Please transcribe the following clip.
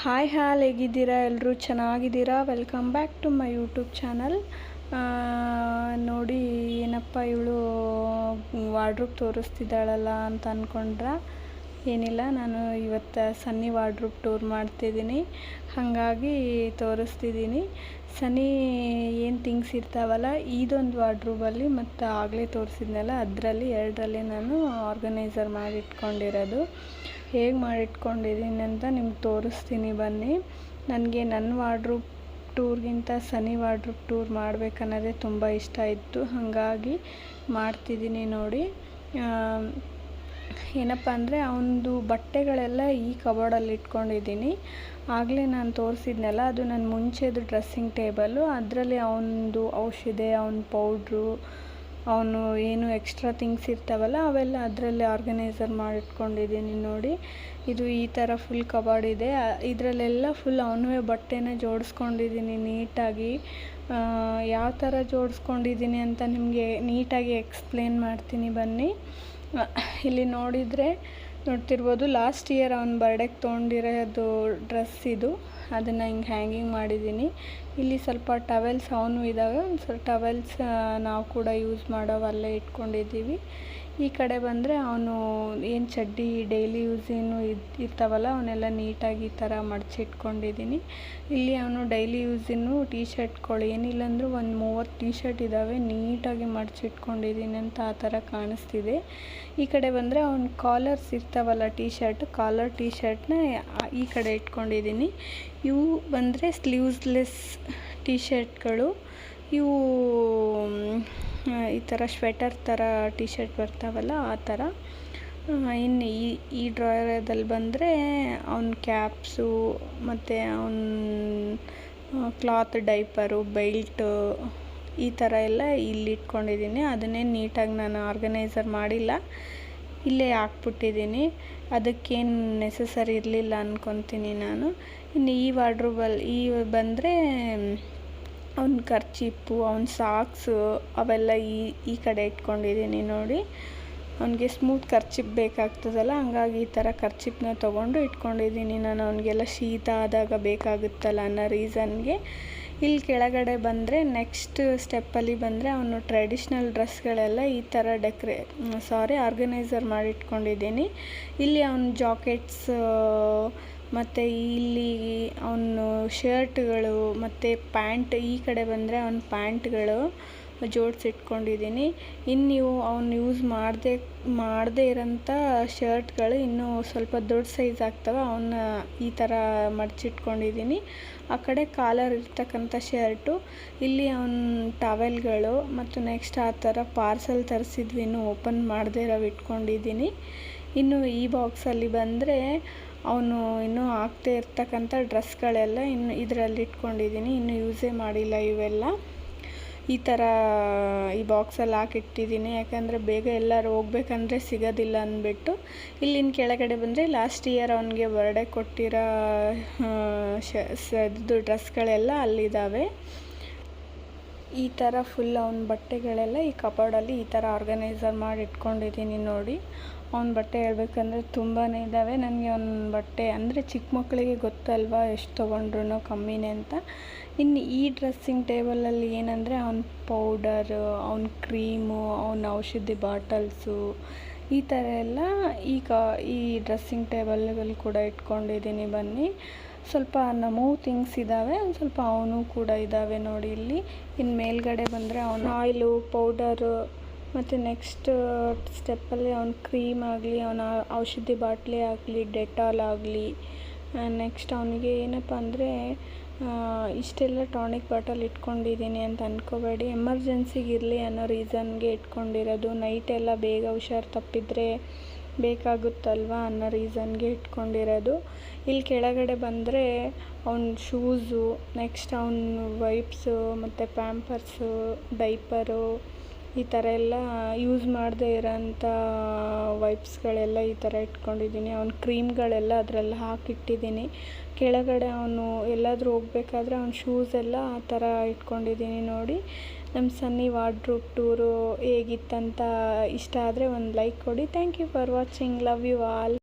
Hi ಹಾಲ್ ಹೇಗಿದ್ದೀರಾ? ಎಲ್ಲರೂ ಚೆನ್ನಾಗಿದ್ದೀರಾ? Welcome back to my YouTube channel ನೋಡಿ, ಏನಪ್ಪ ಇವಳು ವಾರ್ಡ್ರೂಪ್ ತೋರಿಸ್ತಿದ್ದಾಳಲ್ಲ ಅಂತ ಅಂದ್ಕೊಂಡ್ರೆ ಏನಿಲ್ಲ, ನಾನು ಇವತ್ತು ಸನ್ನಿ ವಾರ್ಡ್ರೂಪ್ ಟೂರ್ ಮಾಡ್ತಿದ್ದೀನಿ. ಹಾಗಾಗಿ ತೋರಿಸ್ತಿದ್ದೀನಿ. ಸನ್ನಿ ಏನು ಥಿಂಗ್ಸ್ ಇರ್ತಾವಲ್ಲ, ಇದೊಂದು ವಾರ್ಡ್ರೂಬಲ್ಲಿ ಮತ್ತು ಆಗಲೇ ತೋರಿಸಿದ್ನಲ್ಲ, ಅದರಲ್ಲಿ ಎರಡರಲ್ಲಿ ನಾನು ಆರ್ಗನೈಸರ್ ಮಾಡಿ ಇಟ್ಕೊಂಡಿರೋದು. ಹೇಗೆ ಮಾಡಿಟ್ಕೊಂಡಿದ್ದೀನಿ ಅಂತ ನಿಮ್ಗೆ ತೋರಿಸ್ತೀನಿ ಬನ್ನಿ. ನನಗೆ ನನ್ನ ವಾರ್ಡ್ರೂಪ್ ಟೂರ್ಗಿಂತ ಸನಿ ವಾರ್ಡ್ರೂಪ್ ಟೂರ್ ಮಾಡಬೇಕನ್ನೋದೇ ತುಂಬ ಇಷ್ಟ ಇತ್ತು. ಹಾಗಾಗಿ ಮಾಡ್ತಿದ್ದೀನಿ ನೋಡಿ. ಏನಪ್ಪ ಅಂದರೆ ಅವನದು ಬಟ್ಟೆಗಳೆಲ್ಲ ಈ ಕಬೋರ್ಡಲ್ಲಿ ಇಟ್ಕೊಂಡಿದ್ದೀನಿ. ಆಗಲೇ ನಾನು ತೋರಿಸಿದ್ನಲ್ಲ, ಅದು ನನ್ನ ಮುಂಚೆದು ಡ್ರೆಸ್ಸಿಂಗ್ ಟೇಬಲು. ಅದರಲ್ಲಿ ಅವನದು ಔಷಧಿ, ಅವನ ಪೌಡ್ರು ಅವನು ಏನು ಎಕ್ಸ್ಟ್ರಾ ಥಿಂಗ್ಸ್ ಇರ್ತಾವಲ್ಲ ಅವೆಲ್ಲ ಅದರಲ್ಲೇ ಆರ್ಗನೈಸರ್ ಮಾಡಿಟ್ಕೊಂಡಿದ್ದೀನಿ ನೋಡಿ. ಇದು ಈ ಥರ ಫುಲ್ ಕಬಾರ್ಡ್ ಇದೆ. ಇದರಲ್ಲೆಲ್ಲ ಫುಲ್ ಅವನವೇ ಬಟ್ಟೆನ ಜೋಡಿಸ್ಕೊಂಡಿದ್ದೀನಿ ನೀಟಾಗಿ. ಯಾವ ಥರ ಜೋಡಿಸ್ಕೊಂಡಿದ್ದೀನಿ ಅಂತ ನಿಮಗೆ ನೀಟಾಗಿ ಎಕ್ಸ್ಪ್ಲೇನ್ ಮಾಡ್ತೀನಿ ಬನ್ನಿ. ಇಲ್ಲಿ ನೋಡಿದರೆ ನೋಡ್ತಿರ್ಬೋದು. ಲಾಸ್ಟ್ ಇಯರ್ ಅವ್ನ ಬರ್ಡೇಗೆ ತೊಗೊಂಡಿರೋದು ಡ್ರೆಸ್ ಇದು. ಅದನ್ನು ಹಿಂಗೆ ಹ್ಯಾಂಗಿಂಗ್ ಮಾಡಿದ್ದೀನಿ ಇಲ್ಲಿ ಸ್ವಲ್ಪ ಟವೆಲ್ಸ್ ಅವನು ಇದ್ದಾವೆ ಒಂದು ಸ್ವಲ್ಪ ಟವೆಲ್ಸ್ ನಾವು ಕೂಡ ಯೂಸ್ ಮಾಡೋವಲ್ಲೇ ಇಟ್ಕೊಂಡಿದ್ದೀವಿ ಈ ಕಡೆ ಬಂದರೆ ಅವನು ಏನು ಚಡ್ಡಿ ಡೈಲಿ ಯೂಸ್ ಏನು ಇರ್ತಾವಲ್ಲ, ಅವನ್ನೆಲ್ಲ ನೀಟಾಗಿ ಈ ಥರ ಮಡಚಿಟ್ಕೊಂಡಿದ್ದೀನಿ ಇಲ್ಲಿ ಅವನು ಡೈಲಿ ಯೂಸಿನ್ನು ಟೀ ಶರ್ಟ್ಗಳು ಏನಿಲ್ಲ ಅಂದರೂ ಒಂದು ಮೂವತ್ತು ಟೀ ಶರ್ಟ್ ಇದ್ದಾವೆ ನೀಟಾಗಿ ಮಡಚಿಟ್ಕೊಂಡಿದ್ದೀನಿ ಅಂತ ಆ ಥರ ಕಾಣಿಸ್ತಿದೆ. ಈ ಕಡೆ ಬಂದರೆ ಅವನ ಕಾಲರ್ಸ್ ಇರ್ತಾವಲ್ಲ ಟೀ ಶರ್ಟ್ ಕಾಲರ್ ಟೀ ಶರ್ಟ್ನ ಈ ಕಡೆ ಇಟ್ಕೊಂಡಿದ್ದೀನಿ. ಇವು ಬಂದರೆ ಸ್ಲೀವ್ಸ್ಲೆಸ್ ಟೀ ಶರ್ಟ್ಗಳು ಇವು ಈ ಥರ ಶ್ವೆಟರ್ ಥರ ಟಿ ಶರ್ಟ್ ಬರ್ತಾವಲ್ಲ ಆ ಥರ ಇನ್ನು ಈ ಈ ಡ್ರಾಯರದಲ್ಲಿ ಬಂದರೆ ಅವ್ನ ಕ್ಯಾಪ್ಸು ಮತ್ತು ಅವನ ಕ್ಲಾತ್ ಡೈಪರು ಬೆಲ್ಟ್ ಈ ಥರ ಎಲ್ಲ ಇಲ್ಲಿ ಇಟ್ಕೊಂಡಿದ್ದೀನಿ. ಅದನ್ನೇ ನೀಟಾಗಿ ನಾನು ಆರ್ಗನೈಸರ್ ಮಾಡಿಲ್ಲ. ಇಲ್ಲೇ ಹಾಕ್ಬಿಟ್ಟಿದ್ದೀನಿ. ಅದಕ್ಕೇನು ನೆಸಸರಿ ಇರಲಿಲ್ಲ ಅಂದ್ಕೊತೀನಿ ನಾನು. ಇನ್ನು ಈ ವಾರ್ಡ್ರೋಬಲ್ಲಿ ಈ ಬಂದರೆ ಅವ್ನ ಕರ್ಚಿಪ್ಪು ಅವ್ನ ಸಾಕ್ಸು ಅವೆಲ್ಲ ಈ ಈ ಕಡೆ ಇಟ್ಕೊಂಡಿದ್ದೀನಿ ನೋಡಿ. ಅವನಿಗೆ ಸ್ಮೂತ್ ಖರ್ಚಿಪ್ ಬೇಕಾಗ್ತದಲ್ಲ, ಹಂಗಾಗಿ ಈ ಥರ ಖರ್ಚಿಪ್ನ ತೊಗೊಂಡು ಇಟ್ಕೊಂಡಿದ್ದೀನಿ ನಾನು. ಅವನಿಗೆಲ್ಲ ಶೀತ ಆದಾಗ ಬೇಕಾಗುತ್ತಲ್ಲ ಅನ್ನೋ ರೀಸನ್ಗೆ ಇಲ್ಲಿ ಕೆಳಗಡೆ ಬಂದರೆ ನೆಕ್ಸ್ಟ್ ಸ್ಟೆಪ್ಪಲ್ಲಿ ಬಂದರೆ ಅವನು ಟ್ರೆಡಿಷ್ನಲ್ ಡ್ರೆಸ್ಗಳೆಲ್ಲ ಈ ಥರ ಡೆಕ್ರೇ ಸಾರಿ ಆರ್ಗನೈಸರ್ ಮಾಡಿಟ್ಕೊಂಡಿದ್ದೀನಿ. ಇಲ್ಲಿ ಅವನ ಜಾಕೆಟ್ಸ್ ಮತ್ತು ಇಲ್ಲಿ ಅವನು ಶರ್ಟ್ಗಳು ಮತ್ತು ಪ್ಯಾಂಟ್ ಈ ಕಡೆ ಬಂದರೆ ಅವನ ಪ್ಯಾಂಟ್ಗಳು ಜೋಡಿಸಿಟ್ಕೊಂಡಿದ್ದೀನಿ. ಇನ್ನು ನೀವು ಅವ್ನು ಯೂಸ್ ಮಾಡದೆ, ಮಾಡದೇ ಇರೋಂಥ ಶರ್ಟ್ಗಳು ಇನ್ನೂ ಸ್ವಲ್ಪ ದೊಡ್ಡ ಸೈಜ್ ಆಗ್ತವೆ. ಅವನ್ನ ಈ ಥರ ಮಡಚಿಟ್ಕೊಂಡಿದ್ದೀನಿ. ಆ ಕಡೆ ಕಾಲರ್ ಇರ್ತಕ್ಕಂಥ ಶರ್ಟು, ಇಲ್ಲಿ ಅವನ ಟವೆಲ್ಗಳು ಮತ್ತು ನೆಕ್ಸ್ಟ್ ಆ ಥರ ಪಾರ್ಸಲ್ ತರಿಸಿದ್ವಿ, ಇನ್ನೂ ಓಪನ್ ಮಾಡದೇ ಇರೋವು ಇಟ್ಕೊಂಡಿದ್ದೀನಿ. ಇನ್ನು ಈ ಬಾಕ್ಸಲ್ಲಿ ಬಂದರೆ ಅವನು ಇನ್ನೂ ಹಾಕ್ದೇ ಇರ್ತಕ್ಕಂಥ ಡ್ರೆಸ್ಗಳೆಲ್ಲ ಇನ್ನು ಇದರಲ್ಲಿ ಇಟ್ಕೊಂಡಿದ್ದೀನಿ. ಇನ್ನೂ ಯೂಸೇ ಮಾಡಿಲ್ಲ ಇವೆಲ್ಲ. ಈ ಥರ ಈ ಬಾಕ್ಸಲ್ಲಿ ಹಾಕಿಟ್ಟಿದ್ದೀನಿ ಯಾಕಂದರೆ ಬೇಗ ಎಲ್ಲರೂ ಹೋಗ್ಬೇಕಂದ್ರೆ ಸಿಗೋದಿಲ್ಲ ಅಂದ್ಬಿಟ್ಟು. ಇಲ್ಲಿನ ಕೆಳಗಡೆ ಬಂದರೆ ಲಾಸ್ಟ್ ಇಯರ್ ಅವನಿಗೆ ಬರ್ಡೇ ಕೊಟ್ಟಿರೋ ಶ ಡ್ರೆಸ್ಗಳೆಲ್ಲ ಅಲ್ಲಿದ್ದಾವೆ ಈ ಥರ ಫುಲ್ ಅವ್ನ ಬಟ್ಟೆಗಳೆಲ್ಲ ಈ ಕಪಾಡಲ್ಲಿ ಈ ಥರ ಆರ್ಗನೈಸರ್ ಮಾಡಿ ಇಟ್ಕೊಂಡಿದ್ದೀನಿ ನೋಡಿ. ಅವ್ನ ಬಟ್ಟೆ ಹೇಳ್ಬೇಕಂದ್ರೆ ತುಂಬಾ ಇದ್ದಾವೆ ನನಗೆ ಅವ್ನ ಬಟ್ಟೆ ಅಂದರೆ ಚಿಕ್ಕ ಮಕ್ಕಳಿಗೆ ಗೊತ್ತಲ್ವಾ ಎಷ್ಟು ತೊಗೊಂಡ್ರು ಕಮ್ಮಿನೇ ಅಂತ. ಇನ್ನು ಈ ಡ್ರೆಸ್ಸಿಂಗ್ ಟೇಬಲಲ್ಲಿ ಏನಂದರೆ ಅವ್ನ ಪೌಡರು ಅವ್ನ ಕ್ರೀಮು ಅವ್ನ ಔಷಧಿ ಬಾಟಲ್ಸು ಈ ಥರ ಎಲ್ಲ ಈಗ ಈ ಡ್ರೆಸ್ಸಿಂಗ್ ಟೇಬಲ್ಗಳು ಕೂಡ ಇಟ್ಕೊಂಡಿದ್ದೀನಿ ಬನ್ನಿ. ಸ್ವಲ್ಪ ನಮೂ ಥಿಂಗ್ಸ್ ಇದ್ದಾವೆ ಒಂದು ಸ್ವಲ್ಪ ಅವನು ಕೂಡ ಇದ್ದಾವೆ ನೋಡಿ ಇಲ್ಲಿ. ಇನ್ನು ಮೇಲ್ಗಡೆ ಬಂದರೆ ಅವನ ಆಯಿಲು, ಪೌಡರು, ಮತ್ತು ನೆಕ್ಸ್ಟ್ ಸ್ಟೆಪ್ಪಲ್ಲಿ ಅವ್ನ ಕ್ರೀಮ್ ಆಗಲಿ, ಅವನ ಔಷಧಿ ಬಾಟ್ಲಿ ಆಗಲಿ, ಡೆಟಾಲ್ ಆಗಲಿ. ನೆಕ್ಸ್ಟ್ ಅವನಿಗೆ ಏನಪ್ಪ ಅಂದರೆ ಇಷ್ಟೆಲ್ಲ ಟಾನಿಕ್ ಬಾಟಲ್ ಇಟ್ಕೊಂಡಿದ್ದೀನಿ ಅಂತ ಅಂದ್ಕೋಬೇಡಿ ಎಮರ್ಜೆನ್ಸಿಗೆ ಇರಲಿ ಅನ್ನೋ ರೀಸನ್ಗೆ ಇಟ್ಕೊಂಡಿರೋದು. ನೈಟೆಲ್ಲ ಬೇಗ ಹುಷಾರು ತಪ್ಪಿದರೆ ಬೇಕಾಗುತ್ತಲ್ವ ಅನ್ನೋ ರೀಸನ್ಗೆ ಇಟ್ಕೊಂಡಿರೋದು. ಇಲ್ಲಿ ಕೆಳಗಡೆ ಬಂದರೆ ಅವ್ನ ಶೂಸು ನೆಕ್ಸ್ಟ್ ಅವ್ನ ವೈಪ್ಸು ಮತ್ತು ಪ್ಯಾಂಪರ್ಸು ಡೈಪರು ಈ ಥರ ಎಲ್ಲ ಯೂಸ್ ಮಾಡದೇ ಇರೋಂಥ ವೈಪ್ಸ್ಗಳೆಲ್ಲ ಈ ಥರ ಇಟ್ಕೊಂಡಿದ್ದೀನಿ. ಅವ್ನ ಕ್ರೀಮ್ಗಳೆಲ್ಲ ಅದರಲ್ಲಿ ಹಾಕಿಟ್ಟಿದ್ದೀನಿ. ಕೆಳಗಡೆ ಅವನು ಎಲ್ಲಾದರೂ ಹೋಗ್ಬೇಕಾದ್ರೆ ಅವ್ನ ಶೂಸ್ ಎಲ್ಲ ಆ ಥರ ಇಟ್ಕೊಂಡಿದ್ದೀನಿ ನೋಡಿ. ನಮ್ಮ ಸನ್ನಿ ವಾರ್ಡ್ರೂಪ್ ಟೂರು ಹೇಗಿತ್ತಂತ ಇಷ್ಟ ಆದರೆ ಒಂದು ಲೈಕ್ ಕೊಡಿ. Thank you for watching love you all